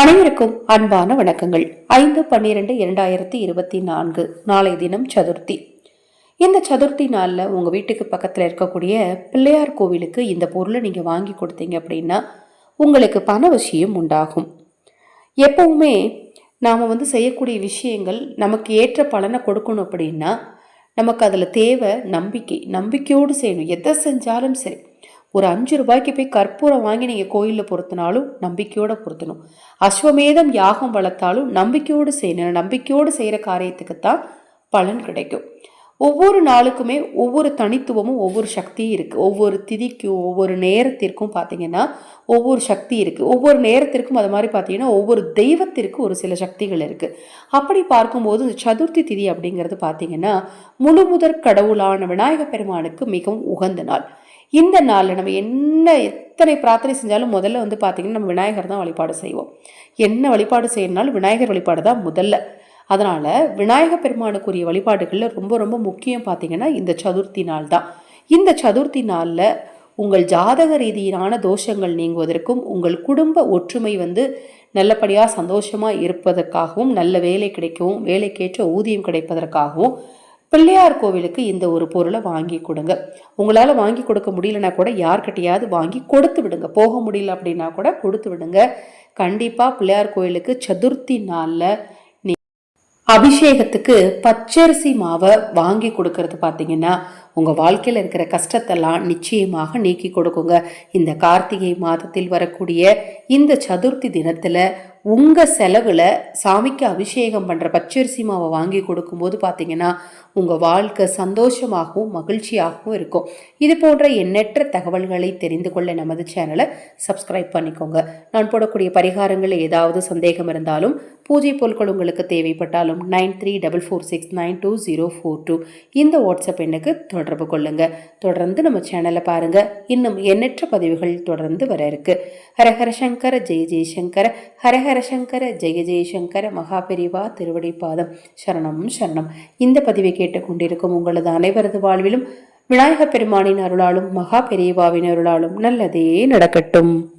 அனைவருக்கும் அன்பான வணக்கங்கள். ஐந்து பன்னிரெண்டு இரண்டாயிரத்தி இருபத்தி நான்கு நாளை தினம் சதுர்த்தி. இந்த சதுர்த்தி நாளில் உங்கள் வீட்டுக்கு பக்கத்தில் இருக்கக்கூடிய பிள்ளையார் கோவிலுக்கு இந்த பொருளை நீங்கள் வாங்கி கொடுத்தீங்க அப்படின்னா உங்களுக்கு பண விஷயம் உண்டாகும். எப்பவுமே நாம் வந்து செய்யக்கூடிய விஷயங்கள் நமக்கு ஏற்ற பலனை கொடுக்கணும் அப்படின்னா நமக்கு அதில் தேவை நம்பிக்கை. நம்பிக்கையோடு செய்யணும். எதை செஞ்சாலும் சரி. ஒரு அஞ்சு ரூபாய்க்கு போய் கற்பூரம் வாங்கி நீங்கள் கோயிலில் பொருத்தினாலும் நம்பிக்கையோடு பொருத்தணும். அஸ்வமேதம் யாகம் வளர்த்தாலும் நம்பிக்கையோடு செய்யணும். நம்பிக்கையோடு செய்கிற காரியத்துக்கு தான் பலன் கிடைக்கும். ஒவ்வொரு நாளுக்குமே ஒவ்வொரு தனித்துவமும் ஒவ்வொரு சக்தியும் இருக்குது ஒவ்வொரு திதிக்கும் ஒவ்வொரு நேரத்திற்கும் பார்த்தீங்கன்னா ஒவ்வொரு சக்தி இருக்குது ஒவ்வொரு நேரத்திற்கும் அது மாதிரி பார்த்தீங்கன்னா ஒவ்வொரு தெய்வத்திற்கும் ஒரு சில சக்திகள் இருக்குது அப்படி பார்க்கும்போது சதுர்த்தி திதி அப்படிங்கிறது பார்த்தீங்கன்னா முழு முதற் கடவுளான விநாயக பெருமானுக்கு மிகவும் உகந்த நாள். இந்த நாளில் நம்ம என்ன எத்தனை பிரார்த்தனை செஞ்சாலும் முதல்ல வந்து பார்த்திங்கன்னா நம்ம விநாயகர் தான் வழிபாடு செய்வோம். என்ன வழிபாடு செய்யணுனாலும் விநாயகர் வழிபாடு தான் முதல்ல. அதனால் விநாயக பெருமானுக்குரிய வழிபாடுகளில் ரொம்ப ரொம்ப முக்கியம் பார்த்திங்கன்னா இந்த சதுர்த்தி நாள் தான். இந்த சதுர்த்தி நாளில் உங்கள் ஜாதக ரீதியிலான தோஷங்கள் நீங்குவதற்கும் உங்கள் குடும்ப ஒற்றுமை வந்து நல்லபடியாக சந்தோஷமாக இருப்பதற்காகவும் நல்ல வேலை கிடைக்கவும் வேலைக்கேற்ற ஊதியம் கிடைப்பதற்காகவும் பிள்ளையார் கோவிலுக்கு இந்த ஒரு பொருளை வாங்கி கொடுங்க. உங்களால் வாங்கி கொடுக்க முடியலனா கூட யார்கிட்டையாவது வாங்கி கொடுத்து விடுங்க. போக முடியல அப்படின்னா கூட கொடுத்து விடுங்க. கண்டிப்பாக பிள்ளையார் கோவிலுக்கு சதுர்த்தி நாளில் நீ அபிஷேகத்துக்கு பச்சரிசி மாவை வாங்கி கொடுக்கறது பார்த்தீங்கன்னா உங்கள் வாழ்க்கையில் இருக்கிற கஷ்டத்தெல்லாம் நிச்சயமாக நீக்கி கொடுக்குங்க. இந்த கார்த்திகை மாதத்தில் வரக்கூடிய இந்த சதுர்த்தி தினத்தில் உங்கள் செலவில் சாமிக்கு அபிஷேகம் பண்ணுற பச்சரிசி மாவை வாங்கி கொடுக்கும்போது பார்த்தீங்கன்னா உங்கள் வாழ்க்கை சந்தோஷமாகவும் மகிழ்ச்சியாகவும் இருக்கும். இது போன்ற எண்ணற்ற தகவல்களை தெரிந்து கொள்ள நமது சேனலை சப்ஸ்கிரைப் பண்ணிக்கோங்க. நான் போடக்கூடிய பரிகாரங்கள் ஏதாவது சந்தேகம் இருந்தாலும் பூஜை பொருட்கள் உங்களுக்கு தேவைப்பட்டாலும் nine three double four six nine two zero four two இந்த வாட்ஸ்அப் எண்ணுக்கு தொடர்பு கொள்ளுங்கள் தொடர்ந்து நம்ம சேனலை பாருங்கள் இன்னும் எண்ணற்ற பதிவுகள் தொடர்ந்து வர இருக்கு. ஹரஹர சங்கர ஜெய ஜெயசங்கர ஹரஹர சங்கர ஜெய ஜெயசங்கர மகாபெரிவா திருவடி பாதம் சரணம் சரணம். இந்த பதிவை கேட்டுக்கொண்டிருக்கும் உங்களது அனைவரது வாழ்விலும் விநாயகப் பெருமானின் அருளாலும் மகா பெரியவாவின் அருளாலும் நல்லதே நடக்கட்டும்.